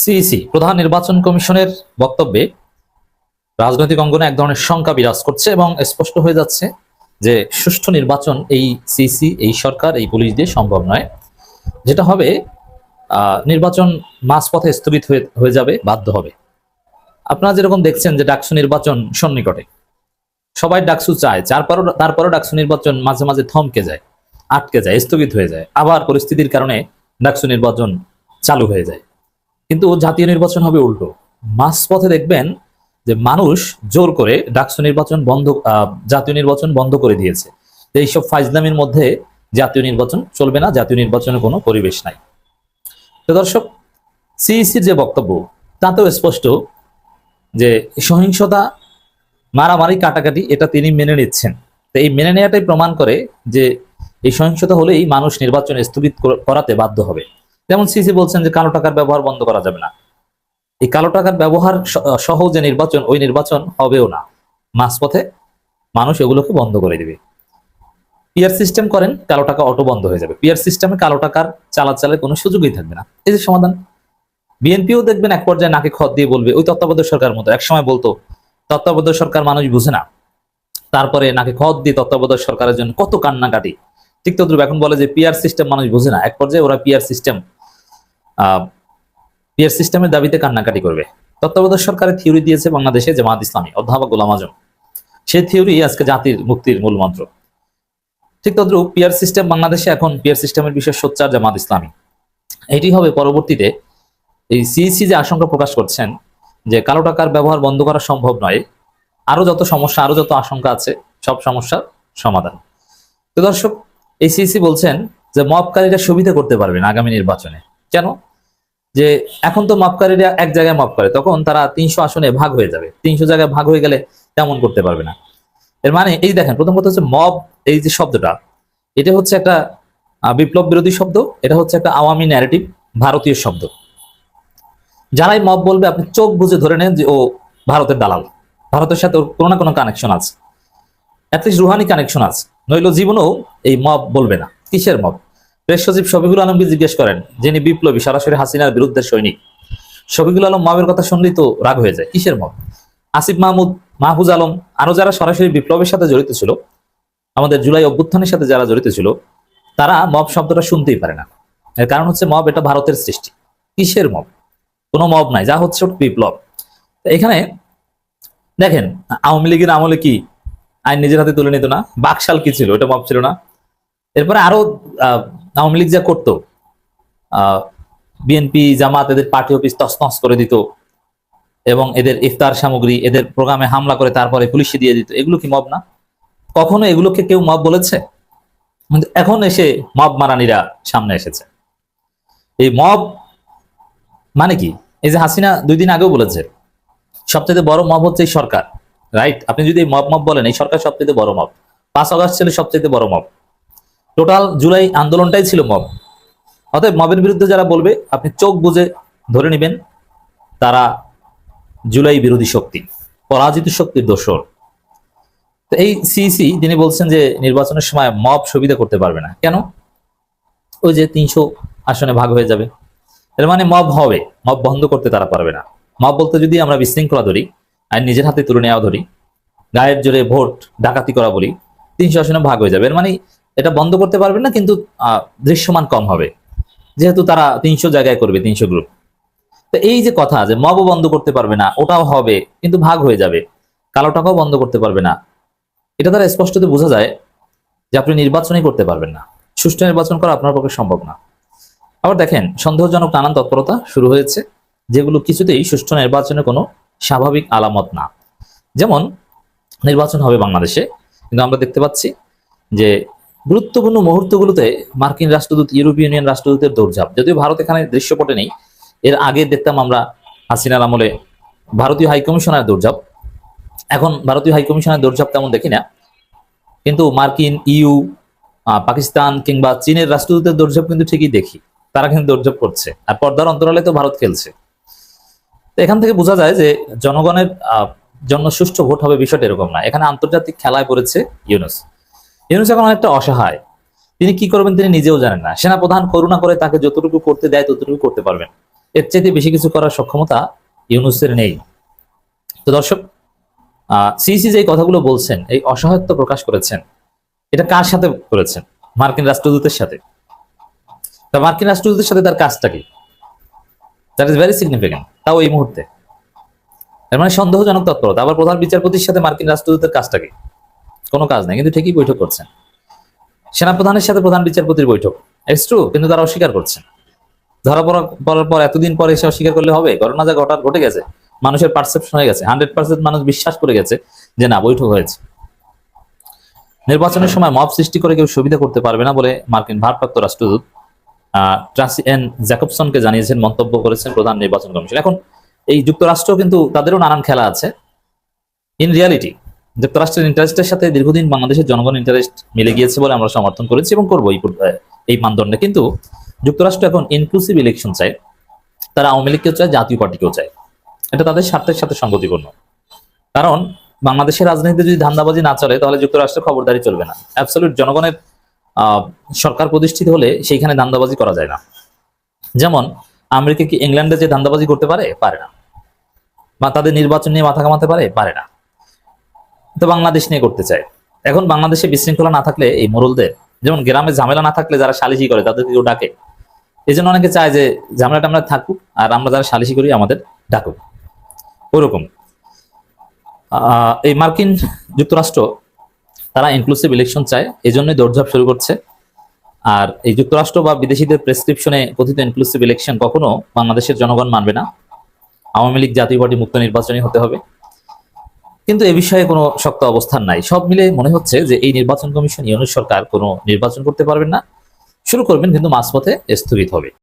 CEC প্রধান নির্বাচন কমিশনের বক্তব্যে রাজনৈতিক অঙ্গনে এক ধরনের শঙ্কা বিরাজ করছে এবং স্পষ্ট হয়ে যাচ্ছে যে সুষ্ঠু নির্বাচন এই সিইসি এই সরকার, এই পুলিশ দিয়ে সম্ভব নয়। যেটা হবে নির্বাচন মাঝপথে স্থগিত হয়ে হয়ে যাবে, বাধ্য হবে। আপনারা যেরকম দেখছেন যে ডাকসু নির্বাচন সন্নিকটে, সবাই ডাকসু চায় তারপরও তারপরও ডাকসু নির্বাচন মাঝে মাঝে থমকে যায়, আটকে যায়, স্থগিত হয়ে যায়। আবার পরিস্থিতির কারণে ডাকসু নির্বাচন চালু হয়ে যায়। কিন্তু জাতীয় নির্বাচন হবে উল্টো। মাঝপথে দেখবেন যে মানুষ জোর করে ডাকসু নির্বাচন বন্ধ জাতীয় নির্বাচন বন্ধ করে দিয়েছে। এইসব ফাইজলামের মধ্যে জাতীয় নির্বাচন চলবে না, জাতীয় নির্বাচনের কোনো পরিবেশ নাই। তো দর্শক, সিইসির যে বক্তব্য, তাতেও স্পষ্ট যে সহিংসতা, মারামারি, কাটাকাটি, এটা তিনি মেনে নিচ্ছেন। তো এই মেনে নেওয়াটাই প্রমাণ করে যে এই সহিংসতা হলেই মানুষ নির্বাচন স্থগিত করাতে বাধ্য হবে। যেমন সিসি বলছেন যে কালো টাকার ব্যবহার বন্ধ করা যাবে না। এই কালো টাকার ব্যবহার সহ যে নির্বাচন, ওই নির্বাচন হবেও না। মাঝপথে মানুষ এগুলোকে বন্ধ করে দিবে। পিয়ার সিস্টেম করেন, কালো টাকা অটো বন্ধ হয়ে যাবে। পিয়ার সিস্টেমে কালো টাকার চালাচালের কোনো সুযোগই থাকবে না। এই যে সমাধান। বিএনপিও দেখবেন এক পর্যায়ে নাকে খত দিয়ে বলবে, ওই তত্ত্বাবধায়ক সরকার মতো। একসময় বলতো, তত্ত্বাবধায়ক সরকার মানুষ বুঝে না। তারপরে নাকে খত দিয়ে তত্ত্বাবধায়ক সরকারের জন্য কত কান্নাকাটি। ঠিক তদ্রুপ এখন বলে যে পিয়ার সিস্টেম মানুষ বুঝে না। এক পর্যায়ে ওরা পিয়ার সিস্টেম পিয়ার সিস্টেমের দাবিতে কান্নাকাটি করবে। তত্ত্বাবধায়ক সরকারের থিওরি দিয়েছে বাংলাদেশে জামাত ইসলামী, অধ্যাপক গোলাম আজম। সেই থিওরি আজকে জাতির মুক্তির মূল মন্ত্র। ঠিক তদ্রুপ পিয়ার সিস্টেম বাংলাদেশে এখন পিয়ার সিস্টেমের বিষয়ে সোচ্চার জামাত ইসলামী। এটি হবে পরবর্তীতে এই সিইসি যে আশঙ্কা প্রকাশ করছেন যে কালো টাকার ব্যবহার বন্ধ করা সম্ভব নয়, আরও যত সমস্যা, আরও যত আশঙ্কা আছে, সব সমস্যার সমাধান। তো দর্শক, এই সিইসি বলছেন যে মবকারীরা সুবিধা করতে পারবেন আগামী নির্বাচনে। কেন? যে এখন তো মবকারীরা এক জায়গায় মাপ করে, তখন তারা তিনশো আসনে ভাগ হয়ে যাবে। তিনশো জায়গায় ভাগ হয়ে গেলে তেমন করতে পারবে না। এর মানে এই দেখেন, প্রথম কথা হচ্ছে মব, এই যে শব্দটা, এটা হচ্ছে একটা বিপ্লব বিরোধী শব্দ, এটা হচ্ছে একটা আওয়ামী ন্যারেটিভ ভারতীয় শব্দ। যারাই মব বলবে, আপনি চোখ বুঝে ধরে নেন যে ও ভারতের দালাল। ভারতের সাথে ওর কোনো না কোনো কানেকশন আছে। অ্যাটলিস্ট রুহানি কানেকশন আছে। নইলে জীবনেও এই মব বলবে না। কিসের মব? প্রেস সচিব শফিকুল আলমকে জিজ্ঞেস করেন, যিনি বিপ্লবী, সরাসরি হাসিনার বিরুদ্ধে সৈনিক। শফিকুল আলম মবের কথা শুনলেই তো রাগ হয়ে যায়, কিসের মব আসিফ মাহমুদ, মাহফুজ আলম, আরও যারা সরাসরি বিপ্লবের সাথে জড়িত ছিল, আমাদের জুলাই অভ্যুত্থানের সাথে যারা জড়িত ছিল, তারা মব শব্দটা শুনতেই পারে না। এর কারণ হচ্ছে মব এটা ভারতের সৃষ্টি। কিসের মব? কোনো মব নাই, যা হচ্ছে বিপ্লব। এখানে দেখেন, আওয়ামী লীগের আমলে কি আইন নিজের হাতে তুলে নিত না? বাকশাল কি ছিল? ওটা মব ছিল না। এরপরে আরও আওয়ামী লীগ যা করতো বিএনপি, জামাত এদের পার্টি অফিস তসনস করে দিত এবং এদের ইফতার সামগ্রী, এদের প্রোগ্রামে হামলা করে তারপরে পুলিশে দিয়ে দিত। এগুলো কি মব না? কখনো এগুলোকে কেউ মব বলেছে? এখন এসে মব মারানিরা সামনে এসেছে। এই মব মানে কি? এই যে হাসিনা দুই দিন আগেও বলেছে সবচেয়ে বড় মব হচ্ছে এই সরকার, রাইট? আপনি যদি মব মব বলেন, এই সরকার সবচেয়ে বড় মব। পাঁচ আগস্ট ছিল সবচেয়ে বড় মব। টোটাল জুলাই আন্দোলনটাই ছিল মব অতএব মবের বিরুদ্ধে যারা বলবে, আপনি চোখ বুঝে ধরে নেবেন, তারা জুলাই বিরোধী শক্তি, পরাজিত শক্তির দোষর। তো এই সিইসি তিনি বলছেন যে নির্বাচনের সময় মব সুবিধা করতে পারবে না। কেন? ওই যে তিনশো আসনে ভাগ হয়ে যাবে। এর মানে মব হবে মব বন্ধ করতে তারা পারবে না। মব বলতে যদি আমরা বিশৃঙ্খলা ধরি, আর নিজের হাতে তুলে নেওয়া ধরি গায়ের জোরে ভোট, ডাকাতি করা বলি, তিনশো আসনে ভাগ হয়ে যাবে। এর মানে এটা বন্ধ করতে পারবে না, কিন্তু দৃশ্যমান কম হবে। যেহেতু তারা তিনশো জায়গায় করবে, তিনশো গ্রুপ তো এই যে কথা যে মবও বন্ধ করতে পারবে না, ওটাও হবে, কিন্তু ভাগ হয়ে যাবে। কালো টাকাও বন্ধ করতে পারবে না। এটা দ্বারা স্পষ্টত বোঝা যায় যে আপনি নির্বাচনই করতে পারবেন না। সুষ্ঠু নির্বাচন করা আপনার পক্ষে সম্ভব না। আবার দেখেন, সন্দেহজনক নানান তৎপরতা শুরু হয়েছে, যেগুলো কিছুতেই সুষ্ঠু নির্বাচনে কোনো স্বাভাবিক আলামত না। যেমন, নির্বাচন হবে বাংলাদেশে, কিন্তু আমরা দেখতে পাচ্ছি যে গুরুত্বপূর্ণ মুহূর্তগুলোতে মার্কিন রাষ্ট্রদূত, ইউরোপীয় ইউনিয়ন রাষ্ট্রদূতের দৌড়ঝাঁপ। যদিও ভারত এখানে দৃশ্যপটে নেই, এর আগে দেখতাম আমরা হাসিনার আমলে ভারতীয় হাইকমিশনার দৌড়ঝাঁপ। এখন ভারতীয় হাইকমিশনের দৌড়ঝাঁপ তেমন দেখি না। কিন্তু মার্কিন ইউ পাকিস্তান কিংবা চীনের রাষ্ট্রদূতের দৌড়ঝাঁপ কিন্তু ঠিকই দেখি। তারা কিন্তু দৌড়ঝাঁপ করছে আর পর্দার অন্তরালে তো ভারত খেলছে। এখান থেকে বোঝা যায় যে জনগণের জন্য সুষ্ঠু ভোট হবে বিষয়টা এরকম না। এখানে আন্তর্জাতিক খেলায় পড়েছে ইউনুস। ইউনুস এখন অনেকটা অসহায়। তিনি কি করবেন তিনি নিজেও জানেন না। সেনাপ্রধান করুণা করে তাকে যতটুকু করতে দেয় ততটুকু করতে পারবেন। এর চাইতে বেশি কিছু করার সক্ষমতা ইউনুসের নেই। তো দর্শক সিসি যে কথাগুলো বলছেন, এই অসহায়ত্ব প্রকাশ করেছেন, এটা কার সাথে করেছেন? মার্কিন রাষ্ট্রদূতের সাথে। তা মার্কিন রাষ্ট্রদূতের সাথে তার কাজটা কি? দ্যাট ইজ ভেরি সিগনিফিকেন্ট তাও এই মুহূর্তে। এর মানে সন্দেহজনক তৎপরতা। আবার প্রধান বিচারপতির সাথে মার্কিন রাষ্ট্রদূতের কাজটা কি? কোনো কাজ নাই, কিন্তু ঠিকই বৈঠক করছেন। সেনাপ্রধানের সাথে প্রধান বিচারপতির বৈঠক। ইটস কিন্তু তারা অস্বীকার করছেন। ধরা পড়ার পর এতদিন পরে এসে অস্বীকার করলে হবে? ঘটনা যা ঘটার ঘটে গেছে। মানুষের পারসেপশন হয়ে গেছে। হান্ড্রেড পার্সেন্ট মানুষ বিশ্বাস করে গেছে যে না, বৈঠক হয়েছে। নির্বাচনের সময় মব সৃষ্টি করে কেউ সুবিধা করতে পারবে না বলে মার্কিন ভারপ্রাপ্ত রাষ্ট্রদূত ট্রাসি জ্যাকবসনকে জানিয়েছেন, মন্তব্য করেছেন প্রধান নির্বাচন কমিশন। এখন এই যুক্তরাষ্ট্র কিন্তু তাদেরও নানান খেলা আছে। ইন রিয়ালিটি যুক্তরাষ্ট্রের ইন্টারেস্টের সাথে দীর্ঘদিন বাংলাদেশের জনগণ ইন্টারেস্ট মিলে গিয়েছে বলে আমরা সমর্থন করেছি এবং করব এই মানদণ্ডে। কিন্তু যুক্তরাষ্ট্র এখন ইনক্লুসিভ ইলেকশন চায়। তারা আওয়ামী লীগকেও চায়, জাতীয় পার্টিকেও চায়। এটা তাদের স্বার্থের সাথে সঙ্গতিপূর্ণ। কারণ বাংলাদেশের রাজনীতিতে যদি ধান্দাবাজি না চলে, তাহলে যুক্তরাষ্ট্রের খবরদারি চলবে না। অ্যাবসলিউট জনগণের সরকার প্রতিষ্ঠিত হলে সেইখানে ধান্দাবাজি করা যায় না। যেমন, আমেরিকা কি ইংল্যান্ডে যে ধান্দাবাজি করতে পারে? পারে না। বা তাদের নির্বাচন নিয়ে মাথা কামাতে পারে? পারে না। তো বাংলাদেশ নিয়ে করতে চায়। এখন বাংলাদেশে বিশৃঙ্খলা না থাকলে এই মোরলদের, যেমন গ্রামে ঝামেলা না থাকলে যারা সালিশি করে তাদেরকে কেউ ডাকে। এই জন্য অনেকে চায় যে ঝামেলাটা আমরা থাকুক আর আমরা যারা সালিশি করি আমাদের ডাকুক। ওরকম। এই মার্কিন যুক্তরাষ্ট্র, তারা ইনক্লুসিভ ইলেকশন চায় এই জন্যই দৌড়ঝাঁপ শুরু করছে। আর এই যুক্তরাষ্ট্র বা বিদেশিদের প্রেসক্রিপশনে কথিত ইনক্লুসিভ ইলেকশন কখনো বাংলাদেশের জনগণ মানবে না। আওয়ামী লীগ জাতীয় পার্টি মুক্ত নির্বাচনী হতে হবে। কিন্তু এ বিষয়ে কোনো শক্ত অবস্থান নাই। সব মিলে মনে হচ্ছে যে এই নির্বাচন কমিশন ইউনিট সরকার কোনো নির্বাচন করতে পারবেন না। শুরু করবেন কিন্তু মাঝপথে স্থগিত হবে।